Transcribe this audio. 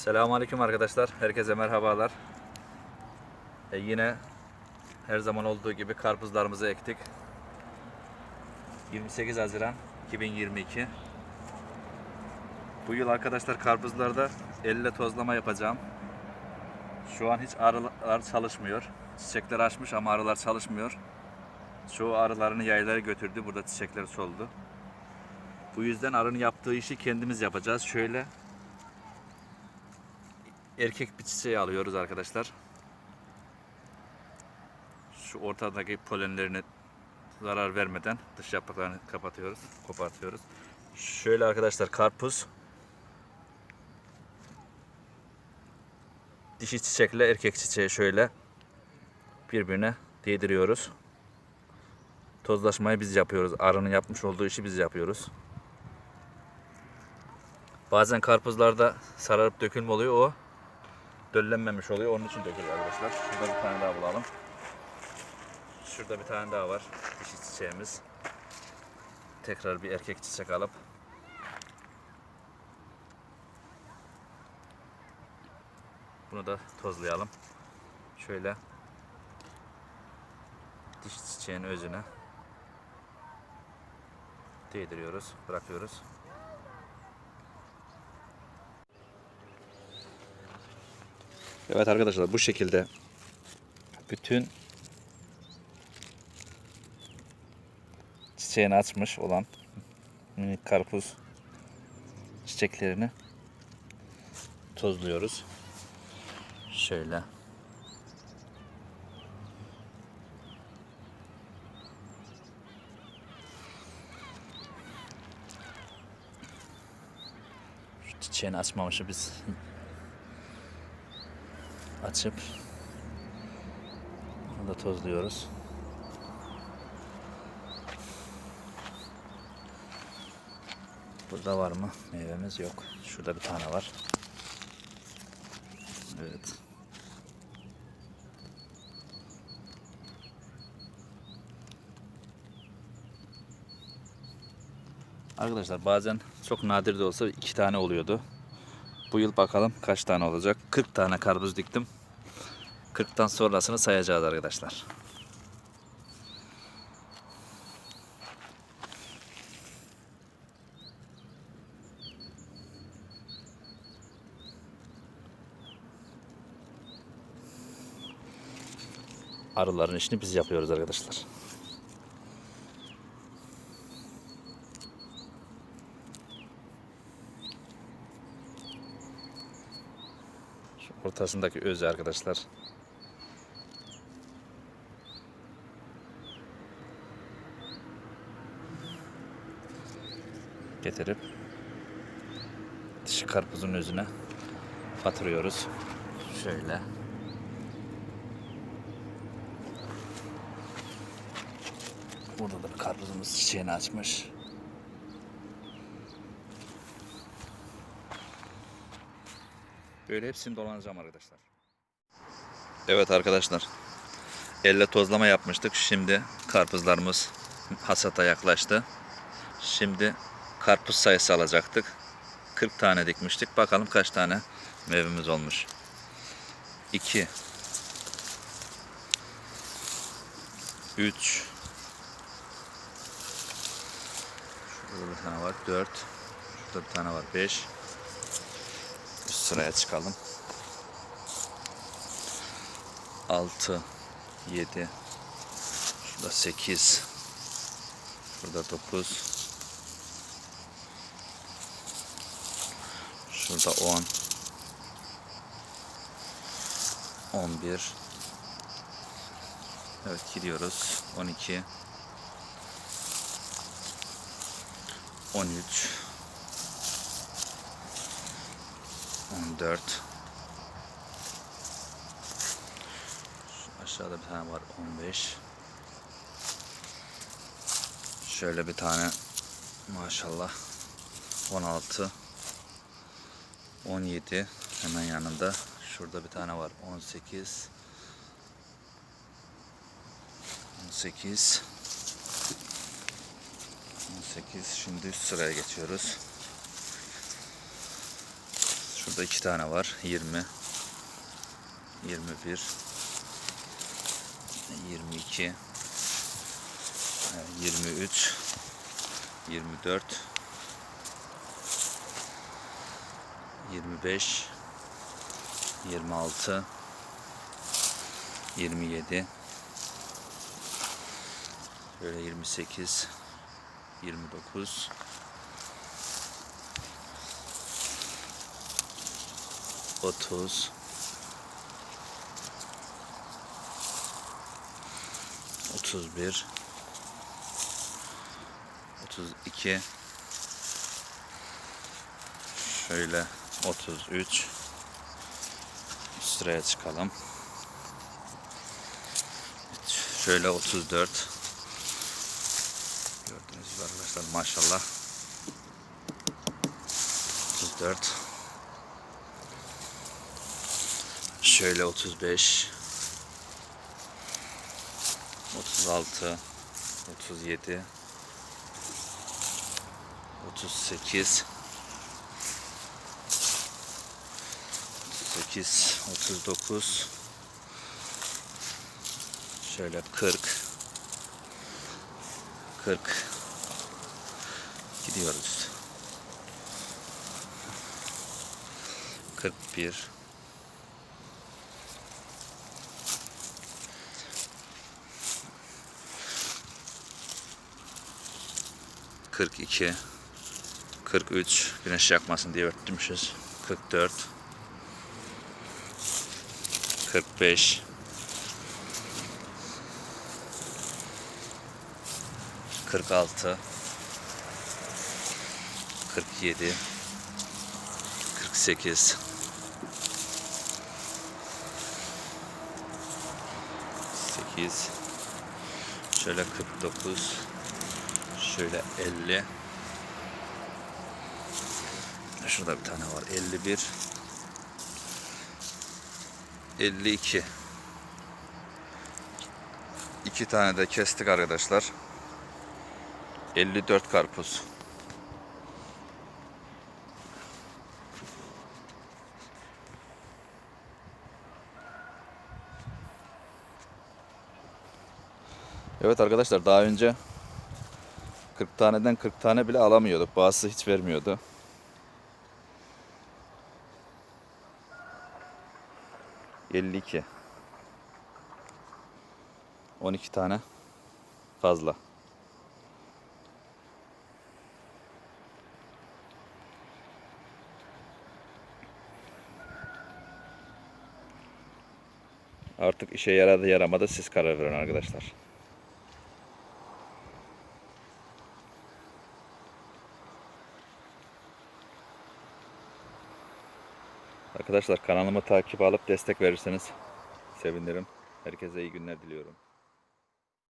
Selamünaleyküm arkadaşlar. Herkese merhabalar. E yine her zaman olduğu gibi karpuzlarımızı ektik. 28 Haziran 2022. Bu yıl arkadaşlar karpuzlarda elle tozlama yapacağım. Şu an hiç arılar çalışmıyor. Çiçekler açmış ama arılar çalışmıyor. Çoğu arılarını yaylara götürdü. Burada çiçekler soldu. Bu yüzden arının yaptığı işi kendimiz yapacağız. Şöyle erkek bir çiçeği alıyoruz arkadaşlar. Şu ortadaki polenlerini zarar vermeden dış yapraklarını kapatıyoruz, kopartıyoruz. Şöyle arkadaşlar karpuz dişi çiçekle erkek çiçeği şöyle birbirine değdiriyoruz. Tozlaşmayı biz yapıyoruz. Arının yapmış olduğu işi biz yapıyoruz. Bazen karpuzlarda sararıp dökülme oluyor o döllenmemiş oluyor. Onun için dökülüyor arkadaşlar. Şurada bir tane daha bulalım. Şurada bir tane daha var. Dişi çiçeğimiz. Tekrar bir erkek çiçek alıp bunu da tozlayalım. Şöyle dişi çiçeğin özüne değdiriyoruz, bırakıyoruz. Evet arkadaşlar bu şekilde bütün çiçeğini açmış olan minik karpuz çiçeklerini tozluyoruz. Şöyle. Çiçeğini açmamışı biz açıp bunu da tozluyoruz. Burada var mı? Meyvemiz yok. Şurada bir tane var. Evet. Arkadaşlar bazen çok nadir de olsa iki tane oluyordu. Bu yıl bakalım kaç tane olacak. 40 tane karpuz diktim. 40'tan sonrasını sayacağız arkadaşlar. Arıların işini biz yapıyoruz arkadaşlar. Ortasındaki özü arkadaşlar. Getirip dişi karpuzun özüne batırıyoruz. Şöyle. Burada da bir karpuzumuz çiçeğini açmış. Böyle hepsini dolanacağım arkadaşlar. Evet arkadaşlar. Elle tozlama yapmıştık. Şimdi karpuzlarımız hasata yaklaştı. Şimdi karpuz sayısı alacaktık. 40 tane dikmiştik. Bakalım kaç tane meyvemiz olmuş. 2 3 Şurada bir tane var 4 Şurada bir tane var 5 Üst sıraya çıkalım. 6 7 Şurada 8 Şurada 9 Şurada 10 11 Evet gidiyoruz. 12 13 14 Şu aşağıda bir tane var 15 Şöyle bir tane maşallah 16 17 hemen yanında. Şurada bir tane var 18 18 18 şimdi üst sıraya geçiyoruz. Şurada iki tane var. 20 21 22 23 24 25 26 27 Böyle 28 29 30 31 32 Şöyle 33 Üst sıraya çıkalım. Şöyle 34 Gördüğünüz gibi arkadaşlar maşallah. 34 Şöyle 35 36 37 38 38 39 şöyle 40 40 gidiyoruz. 41 42 43 güneş yakmasın diye örtmüşüz 44 45 46 47 48 8 şöyle 49 şöyle 50 şurada bir tane var. 51 52 iki. Tane de kestik arkadaşlar. 54 karpuz. Evet arkadaşlar daha önce 40 taneden 40 tane bile alamıyorduk. Bazısı hiç vermiyordu. Elli iki. 12 tane fazla. Artık işe yaradı yaramadı siz karar verin arkadaşlar. Arkadaşlar kanalımı takip alıp destek verirseniz sevinirim. Herkese iyi günler diliyorum.